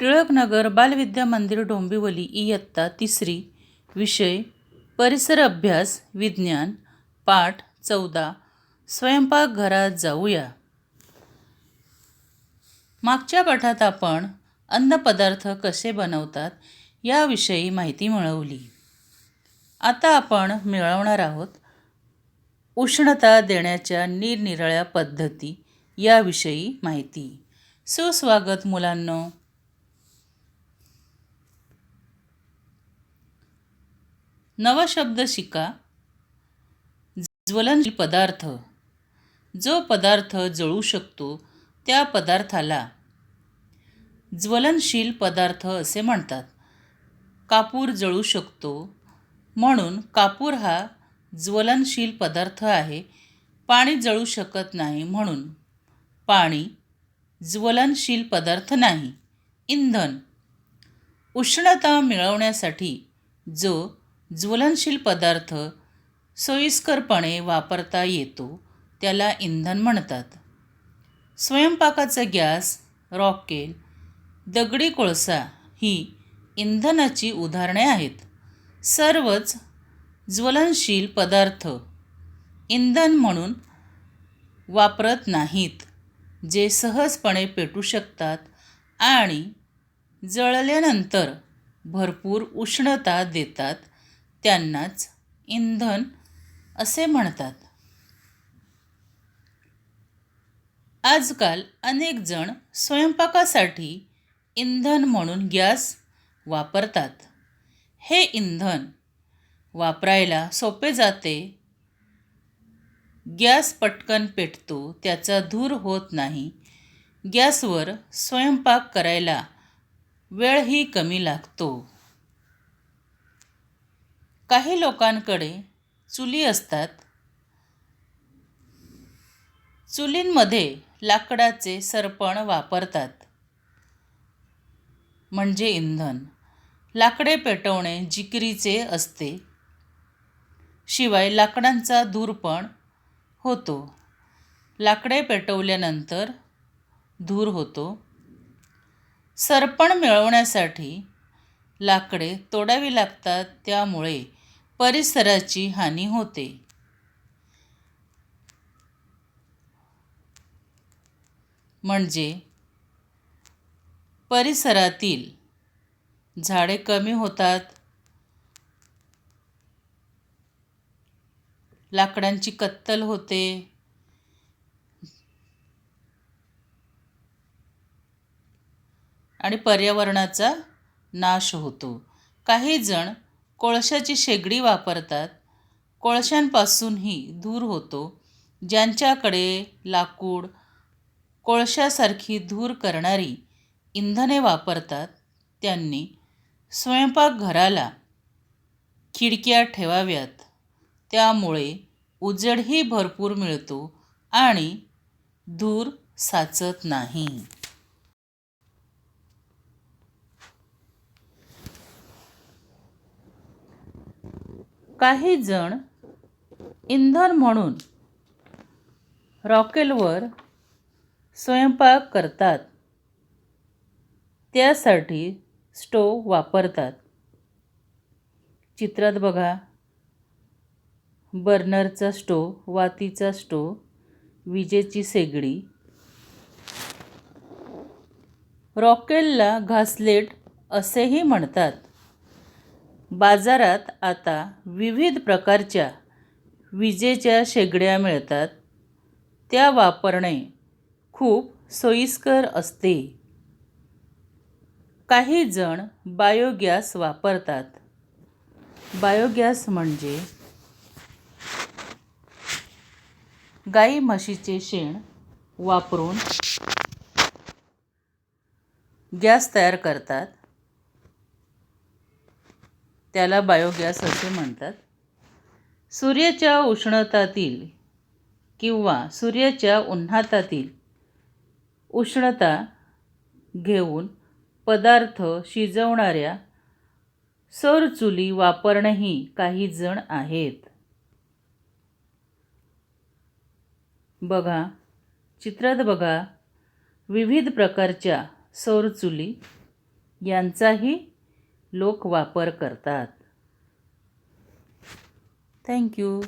टिळकनगर बालविद्या मंदिर डोंबिवली इयत्ता तिसरी विषय परिसर अभ्यास विज्ञान पाठ चौदा स्वयंपाकघरात जाऊया. मागच्या पाठात आपण अन्नपदार्थ कसे बनवतात याविषयी माहिती मिळवली. आता आपण मिळवणार आहोत उष्णता देण्याच्या निरनिराळ्या पद्धती याविषयी माहिती. सुस्वागत मुलांनो नवा शब्द शिका ज्वलनशील पदार्थ. जो पदार्थ जळू शकतो त्या पदार्थाला ज्वलनशील पदार्थ असे म्हणतात. कापूर जळू शकतो म्हणून कापूर हा ज्वलनशील पदार्थ आहे. पाणी जळू शकत नाही म्हणून पाणी ज्वलनशील पदार्थ नाही. इंधन. उष्णता मिळवण्यासाठी जो ज्वलनशील पदार्थ सोयीस्करपणे वापरता येतो त्याला इंधन म्हणतात. स्वयंपाकाचा गॅस रॉकेल दगडी कोळसा ही इंधनाची उदाहरणे आहेत. सर्वच ज्वलनशील पदार्थ इंधन म्हणून वापरत नाहीत जे सहजपणे पेटू शकतात आणि जळल्यानंतर भरपूर उष्णता देतात. त्यांनाच इंधन असे म्हणतात. आजकाल अनेक जण स्वयंपाकासाठी इंधन म्हणून गॅस वापरतात. हे इंधन वापरायला सोपे जाते. गॅस पटकन पेटतो त्याचा धूर होत नाही. गॅसवर स्वयंपाक करायला वेळही कमी लागतो. काही लोकांकडे चुली असतात. चुलींमध्ये लाकडाचे सरपण वापरतात. म्हणजे इंधन. लाकडे पेटवणे जिकिरीचे असते. शिवाय लाकडांचा धूर पण होतो. लाकडे पेटवल्यानंतर धूर होतो. सरपण मिळवण्यासाठी लाकडे तोडावी लागतात. त्यामुळे परिसराची हानी होते. म्हणजे परिसरातील झाडे कमी होतात. लाकडांची कत्तल होते. आणि पर्यावरणाचा नाश होतो. काही जण कोळशाची शेगडी वापरतात कोळशांपासूनही धूर होतो ज्यांच्याकडे लाकूड कोळशासारखी धूर करणारी इंधने वापरतात त्यांनी स्वयंपाकघराला खिडक्या ठेवाव्यात. त्यामुळे उजेडही भरपूर मिळतो आणि धूर साचत नाही. काही जण इंधन म्हणून रॉकेलवर स्वयंपाक करतात. त्यासाठी स्टोव वापरतात. चित्रात बघा. बर्नरचा स्टोव वातीचा स्टोव विजेची शेगडी रॉकेलला घासलेट असेही म्हणतात. बाजारात आता विविध प्रकारच्या विजेच्या शेगड्या मिळतात. त्या वापरणे खूप सोयीस्कर असते. काही जण बायोगॅस वापरतात. बायोगॅस म्हणजे गाई म्हशीचे शेण वापरून गॅस तयार करतात. त्याला बायोगॅस असे म्हणतात. सूर्याच्या उष्णतातील किंवा सूर्याच्या उन्हातातील उष्णता घेऊन पदार्थ शिजवणाऱ्या सौर चुली वापरणंही काही जण आहेत. बघा चित्रात बघा विविध प्रकारच्या सौर चुली यांचाही लोक वापर करतात. थँक्यू